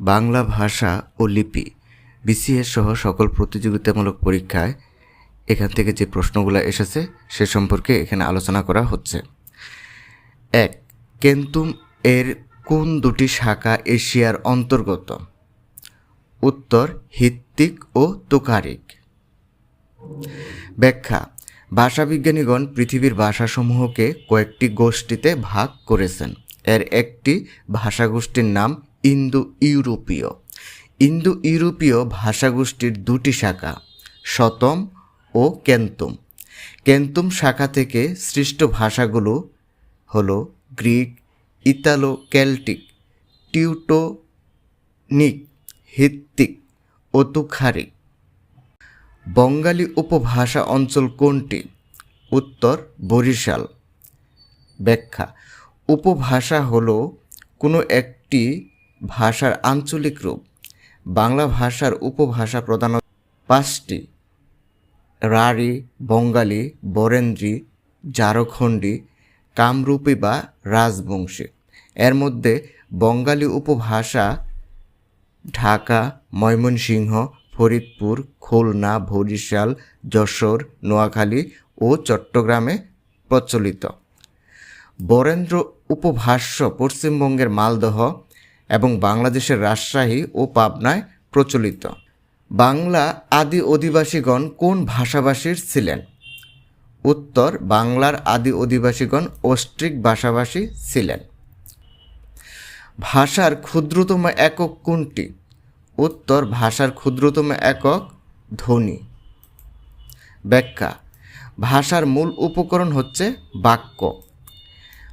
বাংলা ভাষা ও লিপি, বিসিএস সহ সকল প্রতিযোগিতামূলক পরীক্ষায় এখান থেকে যে প্রশ্নগুলো এসেছে, সে সম্পর্কে এখানে আলোচনা করা হচ্ছে। এক, কেন্তুম এর কোন দুটি শাখা এশিয়ার অন্তর্গত? উত্তর, হিত্তিক ও তুকারিক। ব্যাখ্যা, ভাষাবিজ্ঞানীগণ পৃথিবীর ভাষাসমূহকে কয়েকটি গোষ্ঠীতে ভাগ করেছেন। এর একটি ভাষাগোষ্ঠীর নাম ইন্দো ইউরোপীয় ইন্দো ইউরোপীয় ভাষাগোষ্ঠীর দুটি শাখা, শতম ও কেন্তুম। কেন্তুম শাখা থেকে সৃষ্ট ভাষাগুলো হল গ্রিক, ইতালো কেল্টিক টিউটোনিক, হিত্তিক ও বঙ্গালী উপভাষা অঞ্চল কোনটি? উত্তর, বরিশাল। ব্যাখ্যা, উপভাষা হল কোনো একটি ভাষার আঞ্চলিক রূপ। বাংলা ভাষার উপভাষা প্রধানত পাঁচটি। রাঢ়ী, বঙ্গালী, বরেন্দ্রী ঝাড়খণ্ডী কামরূপী বা রাজবংশী। এর মধ্যে বঙ্গালী উপভাষা ঢাকা, ময়মনসিংহ, ফরিদপুর, খুলনা, বরিশাল, যশোর, নোয়াখালী ও চট্টগ্রামে প্রচলিত। বরেন্দ্র উপভাষ্য পশ্চিমবঙ্গের মালদহ এবং বাংলাদেশের রাজশাহী ও পাবনায় প্রচলিত। বাংলা আদি অধিবাসীগণ কোন ভাষাভাষীর ছিলেন? উত্তর, বাংলার আদি অধিবাসীগণ অস্ট্রিক ভাষাভাষী ছিলেন। ভাষার ক্ষুদ্রতম একক কোনটি? উত্তর, ভাষার ক্ষুদ্রতম একক ধ্বনি। ব্যাখ্যা, ভাষার মূল উপকরণ হচ্ছে বাক্য।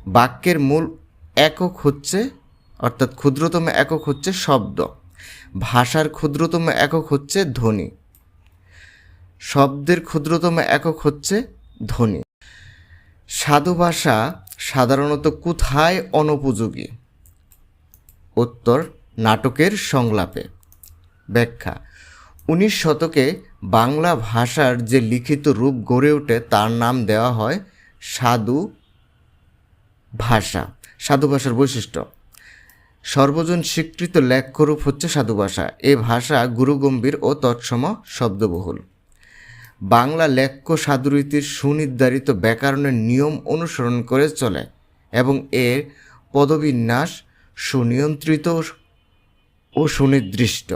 বাক্যের মূল একক হচ্ছে অর্থাৎ ক্ষুদ্রতম একক হচ্ছে শব্দ। ভাষার ক্ষুদ্রতম একক হচ্ছে ধ্বনি। শব্দের ক্ষুদ্রতম একক হচ্ছে ধ্বনি। সাধু ভাষা সাধারণত কোথায় অনুপযোগী? উত্তর, নাটকের সংলাপে। ব্যাখ্যা, উনিশ শতকে বাংলা ভাষার যে লিখিত রূপ গড়ে ওঠে তার নাম দেওয়া হয় সাধু ভাষা, সাধু ভাষার বৈশিষ্ট্য। সর্বজন স্বীকৃত লেখ্যরূপ হচ্ছে সাধু ভাষা। এ ভাষা গুরুগম্ভীর ও তৎসম শব্দবহুল। বাংলা লেখ্য সাধুরীতির সুনির্ধারিত ব্যাকরণের নিয়ম অনুসরণ করে চলে এবং এর পদবিন্যাস সুনিয়ন্ত্রিত ও সুনির্দিষ্ট।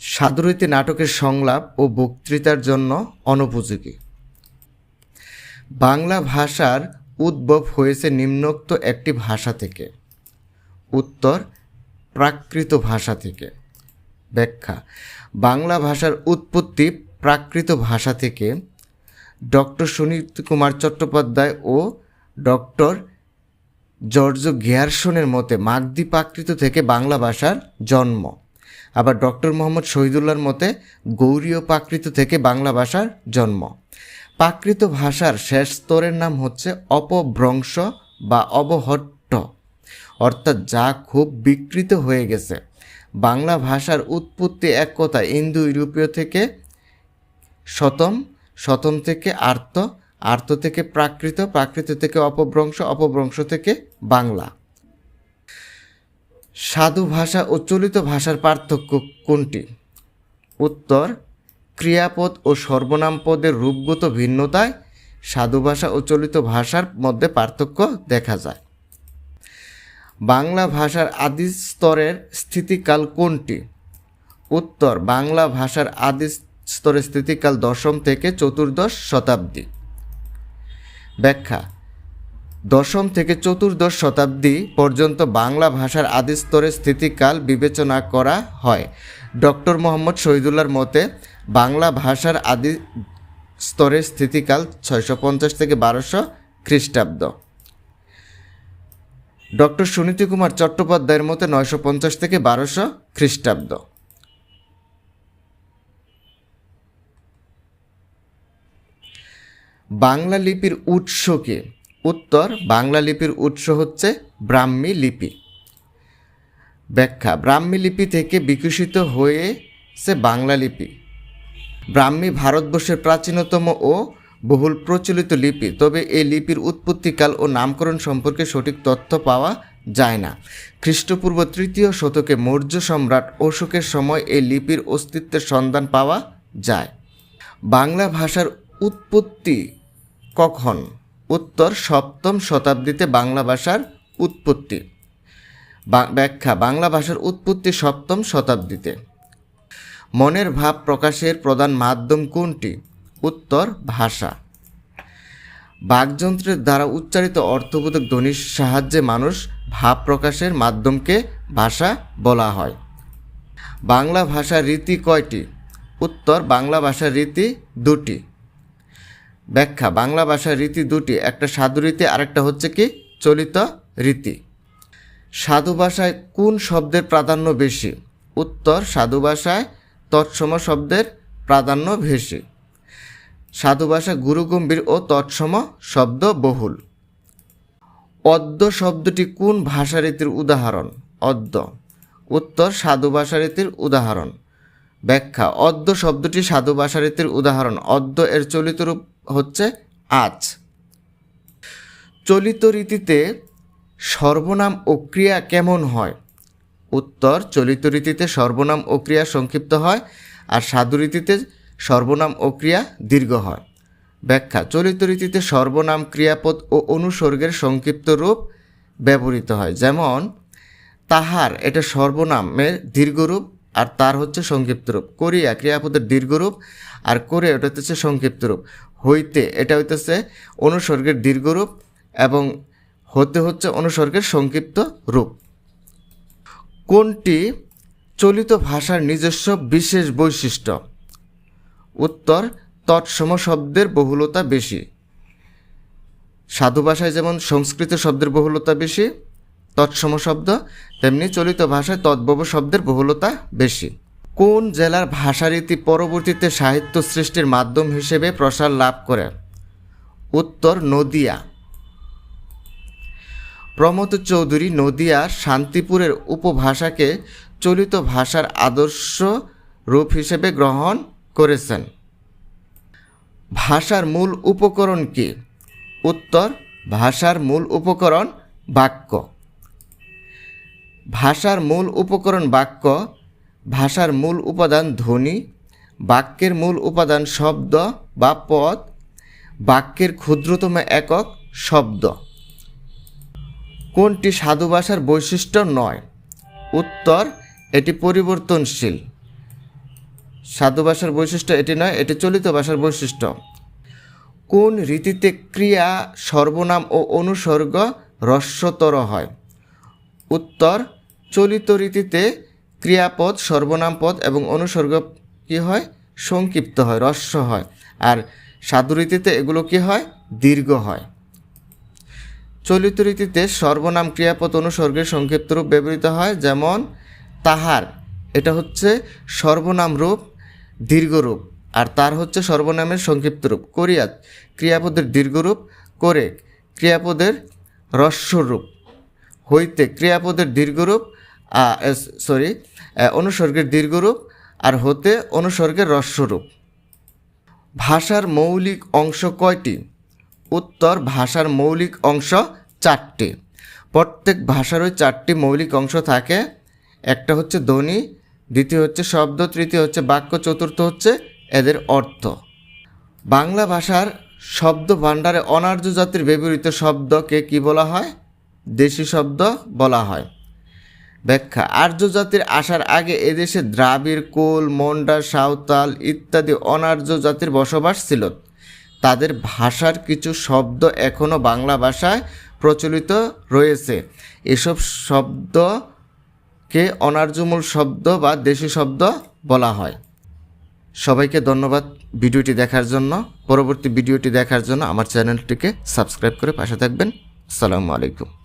সাধুরীতি নাটকের সংলাপ ও বক্তৃতার জন্য অনুপযোগী। বাংলা ভাষার উদ্ভব হয়েছে নিম্নোক্ত একটি ভাষা থেকে। উত্তর, প্রাকৃত ভাষা থেকে। ব্যাখ্যা, বাংলা ভাষার উৎপত্তি প্রাকৃত ভাষা থেকে। ডক্টর সুনীত কুমার চট্টোপাধ্যায় ও ডক্টর জর্জ গিয়ারসনের মতে, মাগধি প্রাকৃত থেকে বাংলা ভাষার জন্ম। আবার ডক্টর মোহাম্মদ শহীদুল্লাহর মতে, গৌরীয় প্রাকৃত থেকে বাংলা ভাষার জন্ম। প্রাকৃত ভাষার শেষ স্তরের নাম হচ্ছে অপভ্রংশ বা অবহট্ট, অর্থাৎ যা খুব বিকৃত হয়ে গেছে। বাংলা ভাষার উৎপত্তি এক কথা ইন্দো ইউরোপীয় থেকে শতম শতম থেকে আর্ত আর্ত থেকে প্রাকৃত প্রাকৃত থেকে অপভ্রংশ অপভ্রংশ থেকে বাংলা। সাধু ভাষা ও চলিত ভাষার পার্থক্য কোনটি? উত্তর ক্রিয়াপদ ও সর্বনাম পদের রূপগত ভিন্নতায় সাধু ভাষা ও চলিত ভাষার মধ্যে পার্থক্য দেখা যায়। বাংলা ভাষার আদি স্তরের স্থিতিকাল কোনটি? উত্তর, বাংলা ভাষার আদি স্তরের স্থিতিকাল দশম থেকে চতুর্দশ শতাব্দী। ব্যাখ্যা, দশম থেকে চতুর্দশ শতাব্দী পর্যন্ত বাংলা ভাষার আদি স্তরের স্থিতিকাল বিবেচনা করা হয়। ডক্টর মোহাম্মদ শহীদুল্লাহর মতে বাংলা ভাষার আদি স্তরের স্থিতিকাল ছয়শো পঞ্চাশ থেকে বারোশো খ্রিস্টাব্দ। ডক্টর সুনীতি কুমার চট্টোপাধ্যায়ের মতে নয়শো পঞ্চাশ থেকে বারোশো খ্রিস্টাব্দ। বাংলা লিপির উৎস কি? উত্তর, বাংলা লিপির উৎস হচ্ছে ব্রাহ্মী লিপি। ব্যাখ্যা, ব্রাহ্মী লিপি থেকে বিকশিত হয়েছে বাংলা লিপি। ব্রাহ্মী ভারতবর্ষের প্রাচীনতম ও বহুল প্রচলিত লিপি, তবে এই লিপির উৎপত্তিকাল ও নামকরণ সম্পর্কে সঠিক তথ্য পাওয়া যায় না। খ্রিস্টপূর্ব তৃতীয় শতকে মৌর্য সম্রাট অশোকের সময় এই লিপির অস্তিত্বের সন্ধান পাওয়া যায়। বাংলা ভাষার উৎপত্তি কখন? উত্তর সপ্তম শতাব্দীতে বাংলা ভাষার উৎপত্তি। ব্যাখ্যা, বাংলা ভাষার উৎপত্তি সপ্তম শতাব্দীতে। মনের ভাব প্রকাশের প্রধান মাধ্যম কোনটি? উত্তর, ভাষা। বাকযন্ত্রের দ্বারা উচ্চারিত অর্থবোধক ধ্বনির সাহায্যে মানুষ ভাব প্রকাশের মাধ্যমকে ভাষা বলা হয়। বাংলা ভাষার রীতি কয়টি? উত্তর, বাংলা ভাষার রীতি দুটি। ব্যাখ্যা, বাংলা ভাষার রীতি দুটি, একটা সাধু রীতি, আরেকটা হচ্ছে কি? চলিত রীতি। সাধু ভাষায় কোন শব্দের প্রাধান্য বেশি? উত্তর, সাধু ভাষায় তৎসম শব্দের প্রাধান্য বেশি সাধু ভাষা গুরুগম্ভীর ও তৎসম শব্দ বহুল। অদ্য শব্দটি কোন ভাষারীতির উদাহরণ? অদ্য। উত্তর সাধু ভাষারীতির উদাহরণ। ব্যাখ্যা, অদ্য শব্দটি সাধু ভাষারীতির উদাহরণ। অদ্য এর চলিত রূপ হচ্ছে আজ। চলিত রীতিতে সর্বনাম ও ক্রিয়া কেমন হয়? উত্তর, চলিত রীতিতে সর্বনাম ও ক্রিয়া সংক্ষিপ্ত হয় আর সাধু রীতিতে সর্বনাম ও ক্রিয়া দীর্ঘ হয়। ব্যাখ্যা, চলিত রীতিতে সর্বনাম, ক্রিয়াপদ ও অনুসর্গের সংক্ষিপ্ত রূপ ব্যবহৃত হয়। যেমন, তাহার এটা সর্বনামের দীর্ঘরূপ আর তার হচ্ছে সংক্ষিপ্ত রূপ। করিয়া ক্রিয়াপদের দীর্ঘরূপ আর করে ওটা হচ্ছে সংক্ষিপ্ত রূপ। হইতে এটা হইতেছে অনুসর্গের দীর্ঘরূপ এবং হতে হচ্ছে অনুসর্গের সংক্ষিপ্ত রূপ। কোনটি চলিত ভাষার নিজস্ব বিশেষ বৈশিষ্ট্য? উত্তর, তৎসম শব্দের বহুলতা বেশি। সাধু ভাষায় যেমন সংস্কৃত শব্দের বহুলতা বেশি, তৎসম শব্দ, তেমনি চলিত ভাষায় তদ্ভব শব্দের বহুলতা বেশি। কোন জেলার ভাষারীতি পরবর্তীতে সাহিত্য সৃষ্টির মাধ্যম হিসেবে প্রসার লাভ করে? উত্তর, নদিয়া। প্রমোদ চৌধুরী নদিয়ার শান্তিপুরের উপভাষাকে চলিত ভাষার আদর্শ রূপ হিসেবে গ্রহণ করেছেন। ভাষার মূল উপকরণ কি? উত্তর, ভাষার মূল উপকরণ বাক্য। ভাষার মূল উপকরণ বাক্য, ভাষার মূল উপাদান ধ্বনি, বাক্যের মূল উপাদান শব্দ বা পদ, বাক্যের ক্ষুদ্রতম একক শব্দ। কোনটি সাধু ভাষার বৈশিষ্ট্য নয়? উত্তর, এটি পরিবর্তনশীল। সাধু ভাষার বৈশিষ্ট্য এটি নয়, এটি চলিত ভাষার বৈশিষ্ট্য। কোন রীতিতে ক্রিয়া, সর্বনাম ও অনুসর্গ হ্রস্বতর হয়? উত্তর, চলিত রীতিতে ক্রিয়াপদ, সর্বনাম পদ এবং অনুসর্গ কি হয়? সংক্ষিপ্ত হয় হ্রস্ব হয়। আর সাধু রীতিতে এগুলো কি হয়? দীর্ঘ হয়। চলিত রীতিতে সর্বনাম ক্রিয়াপদ অনুসর্গের সংক্ষিপ্ত রূপ ব্যবহৃত হয়, যেমন তাহার, এটা হচ্ছে সর্বনাম রূপ, দীর্ঘরূপ, আর তার হচ্ছে সর্বনামের সংক্ষিপ্ত রূপ করিয়াত, ক্রিয়াপদের দীর্ঘরূপ, করে, ক্রিয়াপদের রস্যরূপ হইতে, ক্রিয়াপদের দীর্ঘরূপ সরি অনুসর্গের দীর্ঘরূপ, আর হতে, অনুসর্গের রস্যরূপ ভাষার মৌলিক অংশ কয়টি? উত্তর ভাষার মৌলিক অংশ চারটি। প্রত্যেক ভাষারই চারটি মৌলিক অংশ থাকে। একটা হচ্ছে ধ্বনি, দ্বিতীয় হচ্ছে শব্দ, তৃতীয় হচ্ছে বাক্য, চতুর্থ হচ্ছে এদের অর্থ। বাংলা ভাষার শব্দ ভাণ্ডারে অনার্য জাতির ব্যবহৃত শব্দকে কি বলা হয়? দেশি শব্দ বলা হয়। ব্যাখ্যা, আর্য জাতির আসার আগে এদেশে দ্রাবিড়, কোল, মন্ডা, সাঁওতাল ইত্যাদি অনার্য জাতির বসবাস ছিল। তাদের ভাষার কিছু শব্দ এখনও বাংলা ভাষায় প্রচলিত রয়েছে। এসব শব্দকে অনার্যমূল শব্দ বা দেশি শব্দ বলা হয়। সবাইকে ধন্যবাদ ভিডিওটি দেখার জন্য। পরবর্তী ভিডিওটি দেখার জন্য আমার চ্যানেলটিকে সাবস্ক্রাইব করে পাশে থাকবেন। আসসালামু আলাইকুম।